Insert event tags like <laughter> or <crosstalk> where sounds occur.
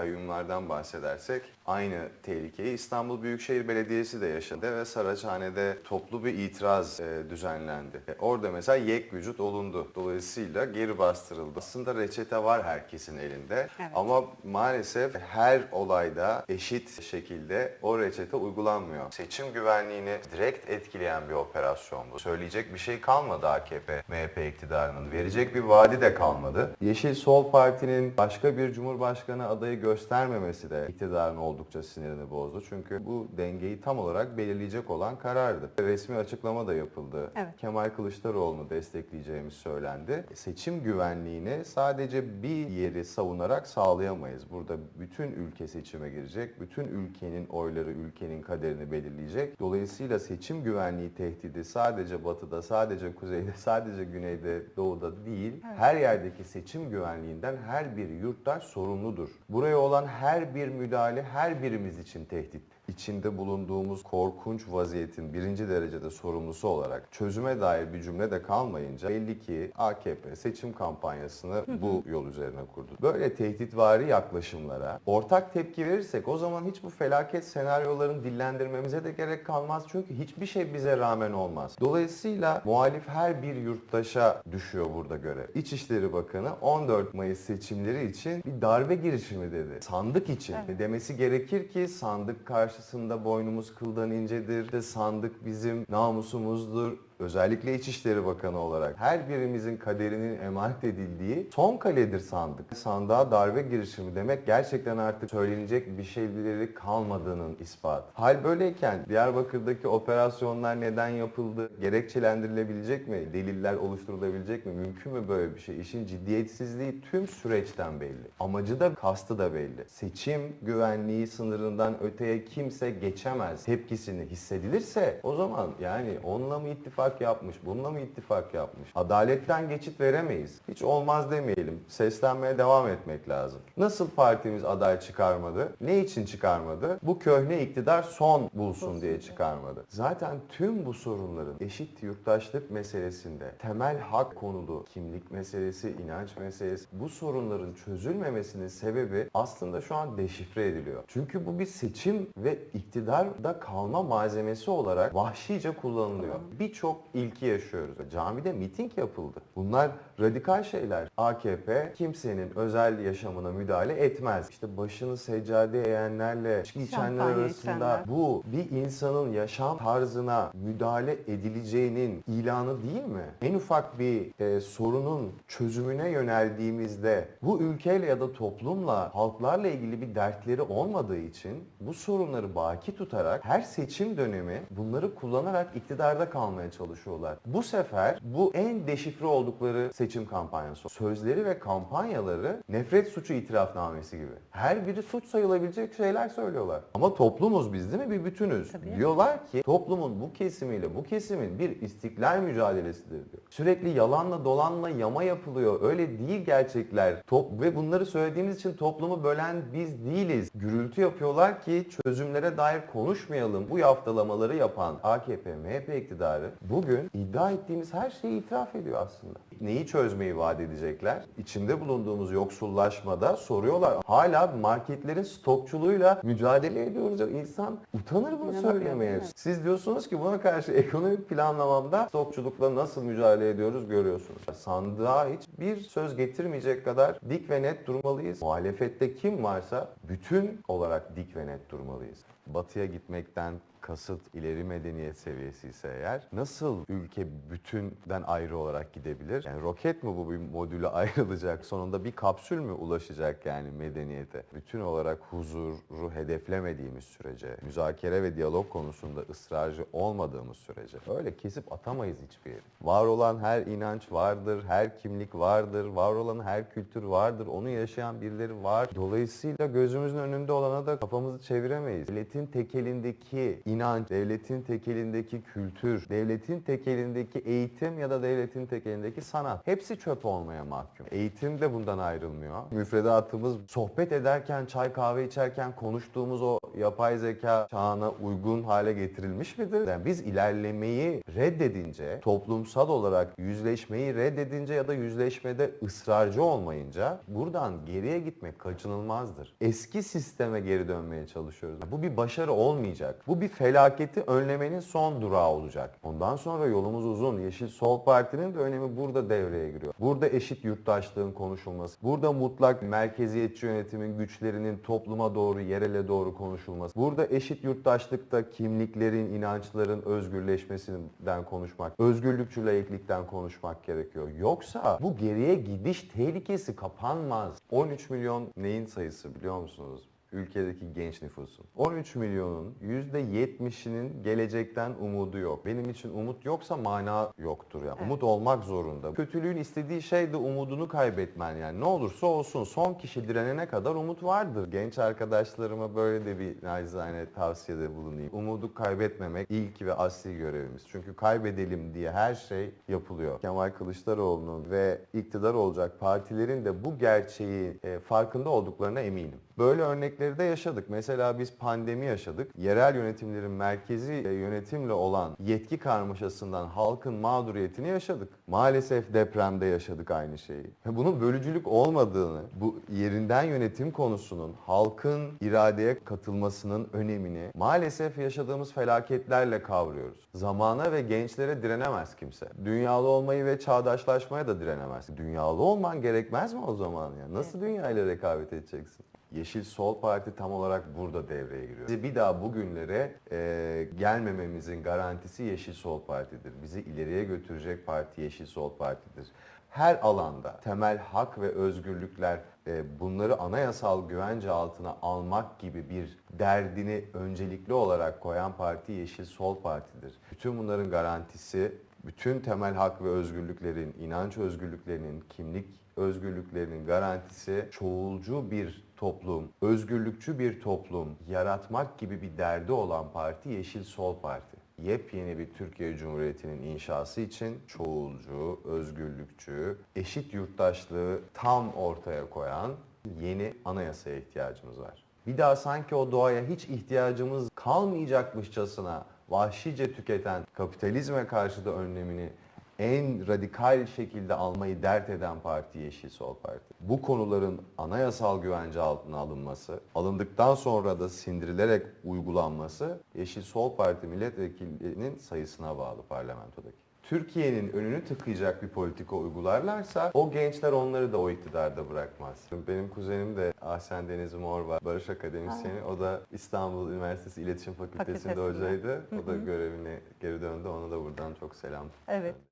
kayyumlardan bahsedersek aynı tehlikeyi İstanbul Büyükşehir Belediyesi de yaşadı ve Saraçhane'de toplu bir itiraz e, düzenlendi. E, orada mesela yek vücut olundu. Dolayısıyla geri bastırıldı. Aslında reçete var herkesin elinde Evet. ama maalesef her olayda eşit şekilde o reçete uygulanmıyor. Seçim güvenliğini direkt etkileyen bir operasyon bu. Söyleyecek bir şey kalmadı AKP, MHP iktidarının. Verecek bir vaadi de kalmadı. Yeşil Sol Parti'nin başka bir cumhurbaşkanı adayı göstermemesi de iktidarın oldukça sinirini bozdu. Çünkü bu dengeyi tam olarak belirleyecek olan karardı. Resmi açıklama da yapıldı. Evet. Kemal Kılıçdaroğlu'nu destekleyeceğimiz söylendi. Seçim güvenliğini sadece bir yeri savunarak sağlayamayız. Burada bütün ülke seçime girecek. Bütün ülkenin oyları ülkenin kaderini belirleyecek. Dolayısıyla seçim güvenliği tehdidi sadece batıda, sadece kuzeyde, <laughs> sadece güneyde, doğuda değil. Her yerdeki seçim güvenliğinden her bir yurttaş sorumludur. Buraya olan her bir müdahale her birimiz için tehdit içinde bulunduğumuz korkunç vaziyetin birinci derecede sorumlusu olarak çözüme dair bir cümle de kalmayınca belli ki AKP seçim kampanyasını bu yol üzerine kurdu. Böyle tehditvari yaklaşımlara ortak tepki verirsek o zaman hiç bu felaket senaryoların dillendirmemize de gerek kalmaz. Çünkü hiçbir şey bize rağmen olmaz. Dolayısıyla muhalif her bir yurttaşa düşüyor burada göre. İçişleri Bakanı 14 Mayıs seçimleri için bir darbe girişimi dedi. Sandık için. Evet. Demesi gerekir ki sandık karşısında boynumuz kıldan incedir. İşte sandık bizim namusumuzdur. Özellikle İçişleri Bakanı olarak her birimizin kaderinin emanet edildiği son kaledir sandık. Sandığa darbe girişimi demek gerçekten artık söylenecek bir şeyleri kalmadığının ispatı. Hal böyleyken Diyarbakır'daki operasyonlar neden yapıldı? Gerekçelendirilebilecek mi? Deliller oluşturulabilecek mi? Mümkün mü böyle bir şey? İşin ciddiyetsizliği tüm süreçten belli. Amacı da kastı da belli. Seçim güvenliği sınırından öteye kimse geçemez. Tepkisini hissedilirse o zaman yani onunla mı ittifak yapmış, bununla mı ittifak yapmış? Adaletten geçit veremeyiz. Hiç olmaz demeyelim. Seslenmeye devam etmek lazım. Nasıl partimiz aday çıkarmadı? Ne için çıkarmadı? Bu köhne iktidar son bulsun diye çıkarmadı. Zaten tüm bu sorunların eşit yurttaşlık meselesinde temel hak konulu kimlik meselesi, inanç meselesi bu sorunların çözülmemesinin sebebi aslında şu an deşifre ediliyor. Çünkü bu bir seçim ve iktidarda kalma malzemesi olarak vahşice kullanılıyor. Birçok ilki yaşıyoruz. Camide miting yapıldı. Bunlar radikal şeyler. AKP kimsenin özel yaşamına müdahale etmez. İşte başını seccadeye eğenlerle, içki içenler arasında içenler. bu bir insanın yaşam tarzına müdahale edileceğinin ilanı değil mi? En ufak bir e, sorunun çözümüne yöneldiğimizde bu ülkeyle ya da toplumla, halklarla ilgili bir dertleri olmadığı için bu sorunları baki tutarak her seçim dönemi bunları kullanarak iktidarda kalmaya çalışıyorlar. Bu sefer bu en deşifre oldukları seçim kampanyası. Sözleri ve kampanyaları nefret suçu itirafnamesi gibi. Her biri suç sayılabilecek şeyler söylüyorlar. Ama toplumuz biz değil mi? Bir bütünüz. Tabii. Diyorlar ki toplumun bu kesimiyle bu kesimin bir istiklal mücadelesidir diyor. Sürekli yalanla dolanla yama yapılıyor. Öyle değil gerçekler. Top ve bunları söylediğimiz için toplumu bölen biz değiliz. Gürültü yapıyorlar ki çözümlere dair konuşmayalım. Bu yaftalamaları yapan AKP, MHP iktidarı bugün iddia ettiğimiz her şeyi itiraf ediyor aslında. Neyi çözmeyi vaat edecekler? İçinde bulunduğumuz yoksullaşmada soruyorlar. Hala marketlerin stokçuluğuyla mücadele ediyoruz. İnsan utanır bunu İnanamıyor, söylemeye. Siz diyorsunuz ki buna karşı ekonomik planlamamda stokçulukla nasıl mücadele ediyoruz görüyorsunuz. Sandığa hiçbir söz getirmeyecek kadar dik ve net durmalıyız. Muhalefette kim varsa bütün olarak dik ve net durmalıyız. Batıya gitmekten kasıt ileri medeniyet seviyesi ise eğer nasıl ülke bütünden ayrı olarak gidebilir? Yani roket mi bu bir modüle <laughs> ayrılacak? Sonunda bir kapsül mü ulaşacak yani medeniyete? Bütün olarak huzuru hedeflemediğimiz sürece, müzakere ve diyalog konusunda ısrarcı olmadığımız sürece öyle kesip atamayız hiçbir yeri. Var olan her inanç vardır, her kimlik vardır, var olan her kültür vardır, onu yaşayan birileri var. Dolayısıyla gözümüzün önünde olana da kafamızı çeviremeyiz. Milletin tekelindeki inanç, devletin tekelindeki kültür, devletin tekelindeki eğitim ya da devletin tekelindeki sanat hepsi çöp olmaya mahkum. Eğitim de bundan ayrılmıyor. Müfredatımız sohbet ederken, çay kahve içerken konuştuğumuz o yapay zeka çağına uygun hale getirilmiş midir? Yani biz ilerlemeyi reddedince, toplumsal olarak yüzleşmeyi reddedince ya da yüzleşmede ısrarcı olmayınca buradan geriye gitmek kaçınılmazdır. Eski sisteme geri dönmeye çalışıyoruz. Bu bir başarı olmayacak. Bu bir felaketi önlemenin son durağı olacak. Ondan sonra yolumuz uzun. Yeşil Sol Parti'nin de önemi burada devreye giriyor. Burada eşit yurttaşlığın konuşulması, burada mutlak merkeziyetçi yönetimin güçlerinin topluma doğru, yerele doğru konuşulması, burada eşit yurttaşlıkta kimliklerin, inançların özgürleşmesinden konuşmak, özgürlükçü laiklikten konuşmak gerekiyor. Yoksa bu geriye gidiş tehlikesi kapanmaz. 13 milyon neyin sayısı biliyor musunuz? Ülkedeki genç nüfusun. 13 milyonun %70'inin gelecekten umudu yok. Benim için umut yoksa mana yoktur. Yani umut olmak zorunda. Kötülüğün istediği şey de umudunu kaybetmen yani. Ne olursa olsun son kişi direnene kadar umut vardır. Genç arkadaşlarıma böyle de bir nacizane tavsiyede bulunayım. Umudu kaybetmemek ilk ve asli görevimiz. Çünkü kaybedelim diye her şey yapılıyor. Kemal Kılıçdaroğlu'nun ve iktidar olacak partilerin de bu gerçeği e, farkında olduklarına eminim. Böyle örnekleri de yaşadık. Mesela biz pandemi yaşadık. Yerel yönetimlerin merkezi e, yönetimle olan yetki karmaşasından halkın mağduriyetini yaşadık. Maalesef depremde yaşadık aynı şeyi. Bunun bölücülük olmadığını, bu yerinden yönetim konusunun halkın iradeye katılmasının önemini maalesef yaşadığımız felaketlerle kavruyoruz. Zamana ve gençlere direnemez kimse. Dünyalı olmayı ve çağdaşlaşmaya da direnemez. Dünyalı olman gerekmez mi o zaman ya? Nasıl dünyayla rekabet edeceksin? Yeşil Sol Parti tam olarak burada devreye giriyor. Bizi bir daha bugünlere e, gelmememizin garantisi Yeşil Sol Parti'dir. Bizi ileriye götürecek parti Yeşil Sol Parti'dir. Her alanda temel hak ve özgürlükler e, bunları anayasal güvence altına almak gibi bir derdini öncelikli olarak koyan parti Yeşil Sol Parti'dir. Bütün bunların garantisi bütün temel hak ve özgürlüklerin, inanç özgürlüklerinin, kimlik özgürlüklerinin garantisi çoğulcu bir toplum, özgürlükçü bir toplum yaratmak gibi bir derdi olan parti Yeşil Sol Parti. Yepyeni bir Türkiye Cumhuriyeti'nin inşası için çoğulcu, özgürlükçü, eşit yurttaşlığı tam ortaya koyan yeni anayasaya ihtiyacımız var. Bir daha sanki o doğaya hiç ihtiyacımız kalmayacakmışçasına vahşice tüketen kapitalizme karşı da önlemini en radikal şekilde almayı dert eden parti Yeşil Sol Parti. Bu konuların anayasal güvence altına alınması, alındıktan sonra da sindirilerek uygulanması Yeşil Sol Parti milletvekillerinin sayısına bağlı parlamentodaki. Türkiye'nin önünü tıkayacak bir politika uygularlarsa o gençler onları da o iktidarda bırakmaz. Benim kuzenim de Ahsen Deniz Mor var, Barış Akademisyeni. O da İstanbul Üniversitesi İletişim Fakültesi'nde Fakültesinde. hocaydı. O da görevine geri döndü. Ona da buradan çok selam. Evet.